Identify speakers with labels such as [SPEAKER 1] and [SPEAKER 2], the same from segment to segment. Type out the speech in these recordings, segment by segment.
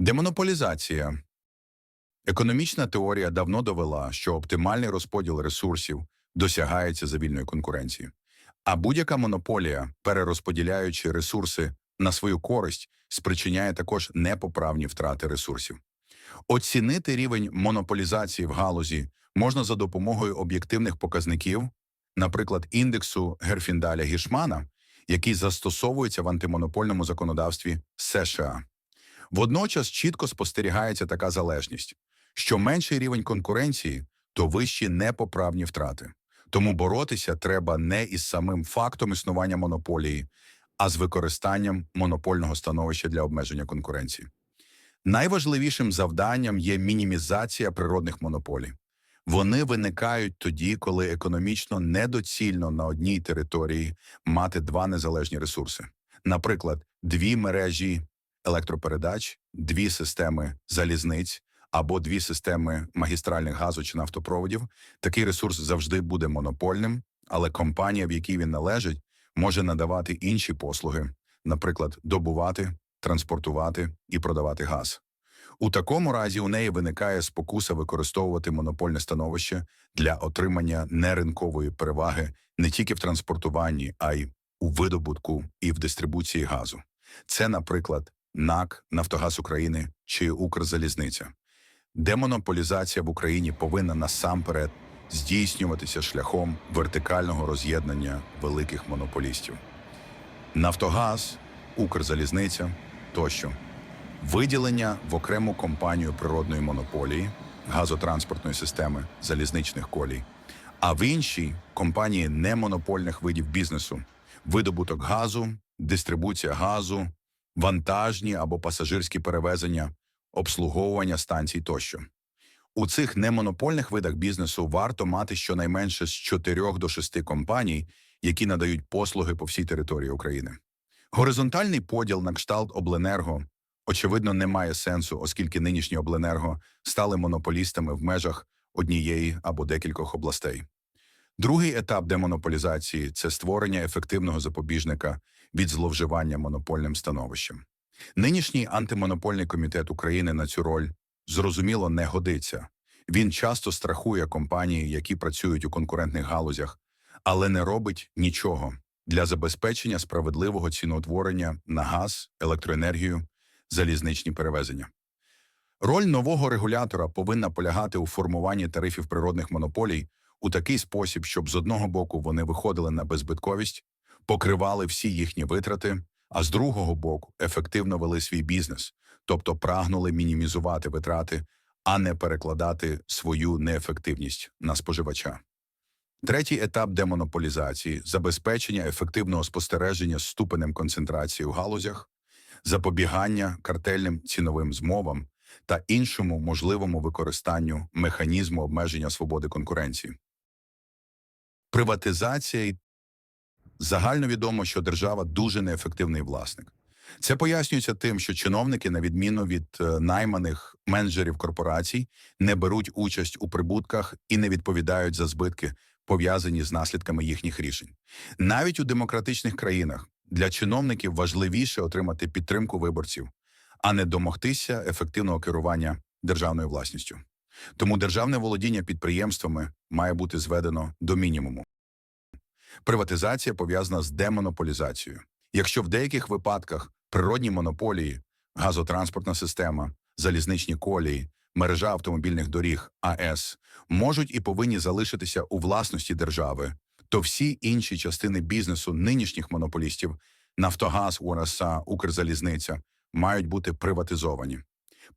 [SPEAKER 1] Демонополізація. Економічна теорія давно довела, що оптимальний розподіл ресурсів досягається за вільної конкуренції. А будь-яка монополія, перерозподіляючи ресурси на свою користь, спричиняє також непоправні втрати ресурсів. Оцінити рівень монополізації в галузі можна за допомогою об'єктивних показників, наприклад, індексу Герфіндаля Гішмана, який застосовується в антимонопольному законодавстві США. Водночас чітко спостерігається така залежність, що менший рівень конкуренції, то вищі непоправні втрати. Тому боротися треба не із самим фактом існування монополії, а з використанням монопольного становища для обмеження конкуренції. Найважливішим завданням є мінімізація природних монополій. Вони виникають тоді, коли економічно недоцільно на одній території мати два незалежні ресурси. Наприклад, дві мережі електропередач, дві системи залізниць або дві системи магістральних газу чи нафтопроводів. Такий ресурс завжди буде монопольним, але компанія, в якій він належить, може надавати інші послуги, наприклад, добувати, транспортувати і продавати газ. У такому разі у неї виникає спокуса використовувати монопольне становище для отримання неринкової переваги не тільки в транспортуванні, а й у видобутку і в дистрибуції газу. Це, наприклад, НАК, Нафтогаз України чи Укрзалізниця. Демонополізація в Україні повинна насамперед здійснюватися шляхом вертикального роз'єднання великих монополістів. Нафтогаз, Укрзалізниця тощо. Виділення в окрему компанію природної монополії, газотранспортної системи, залізничних колій, а в іншій компанії немонопольних видів бізнесу, видобуток газу, дистрибуція газу, вантажні або пасажирські перевезення, обслуговування станцій тощо. У цих немонопольних видах бізнесу варто мати щонайменше з 4 до 6 компаній, які надають послуги по всій території України. Горизонтальний поділ на кшталт обленерго очевидно не має сенсу, оскільки нинішні обленерго стали монополістами в межах однієї або декількох областей. Другий етап демонополізації це створення ефективного запобіжника від зловживання монопольним становищем. Нинішній антимонопольний комітет України на цю роль зрозуміло не годиться. Він часто страхує компанії, які працюють у конкурентних галузях, але не робить нічого для забезпечення справедливого ціноутворення на газ, електроенергію, залізничні перевезення. Роль нового регулятора повинна полягати у формуванні тарифів природних монополій у такий спосіб, щоб з одного боку вони виходили на беззбитковість, покривали всі їхні витрати, а з другого боку ефективно вели свій бізнес, тобто прагнули мінімізувати витрати, а не перекладати свою неефективність на споживача. Третій етап демонополізації забезпечення ефективного спостереження ступенем концентрації у галузях, запобігання картельним ціновим змовам та іншому можливому використанню механізму обмеження свободи конкуренції. Приватизація і загальновідомо, що держава дуже неефективний власник. Це пояснюється тим, що чиновники, на відміну від е, найманих менеджерів корпорацій, не беруть участь у прибутках і не відповідають за збитки, пов'язані з наслідками їхніх рішень. Навіть у демократичних країнах для чиновників важливіше отримати підтримку виборців, а не домогтися ефективного керування державною власністю. Тому державне володіння підприємствами має бути зведено до мінімуму. Приватизація пов'язана з демонополізацією. Якщо в деяких випадках природні монополії, газотранспортна система, залізничні колії, мережа автомобільних доріг АЕС можуть і повинні залишитися у власності держави, то всі інші частини бізнесу нинішніх монополістів Нафтогаз, УРСА, Укрзалізниця мають бути приватизовані.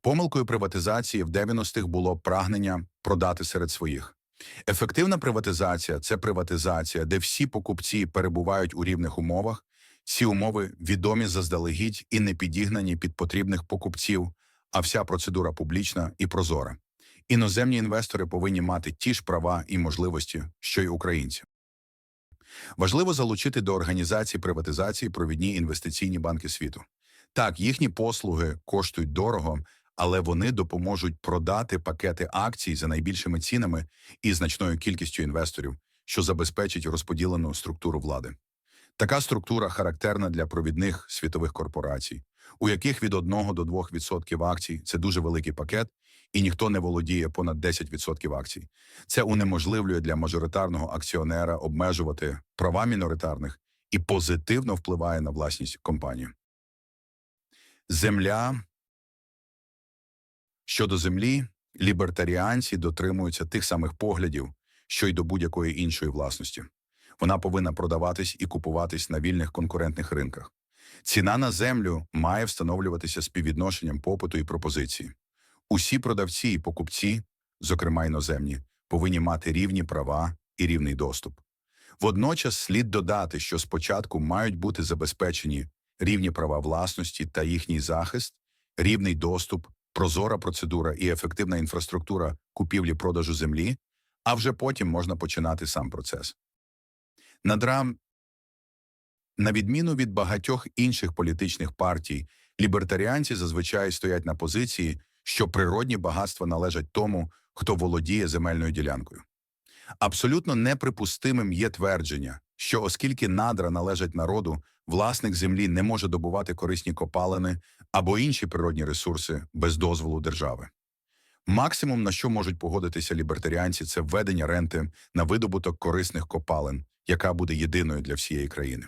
[SPEAKER 1] Помилкою приватизації в 90-х було прагнення продати серед своїх. Ефективна приватизація це приватизація, де всі покупці перебувають у рівних умовах. Ці умови відомі заздалегідь і не підігнані під потрібних покупців, а вся процедура публічна і прозора. Іноземні інвестори повинні мати ті ж права і можливості, що й українці. Важливо залучити до організації приватизації провідні інвестиційні банки світу. Так, їхні послуги коштують дорого, але вони допоможуть продати пакети акцій за найбільшими цінами і значною кількістю інвесторів, що забезпечить розподілену структуру влади. Така структура характерна для провідних світових корпорацій. у яких від 1 до 2% акцій це дуже великий пакет, і ніхто не володіє понад 10% акцій. Це унеможливлює для мажоритарного акціонера обмежувати права міноритарних і позитивно впливає на власність компанії. Земля щодо землі, лібертаріанці дотримуються тих самих поглядів, що й до будь-якої іншої власності. Вона повинна продаватись і купуватись на вільних конкурентних ринках. Ціна на землю має встановлюватися співвідношенням попиту і пропозиції. Усі продавці і покупці, зокрема іноземні, повинні мати рівні права і рівний доступ. Водночас слід додати, що спочатку мають бути забезпечені рівні права власності та їхній захист, рівний доступ, прозора процедура і ефективна інфраструктура купівлі-продажу землі, а вже потім можна починати сам процес. Надрам, на відміну від багатьох інших політичних партій, лібертаріанці зазвичай стоять на позиції, що природні багатства належать тому, хто володіє земельною ділянкою. Абсолютно неприпустимим є твердження, що оскільки надра належать народу, власник землі не може добувати корисні копалини або інші природні ресурси без дозволу держави. Максимум, на що можуть погодитися лібертаріанці, це введення ренти на видобуток корисних копалин, яка буде єдиною для всієї країни.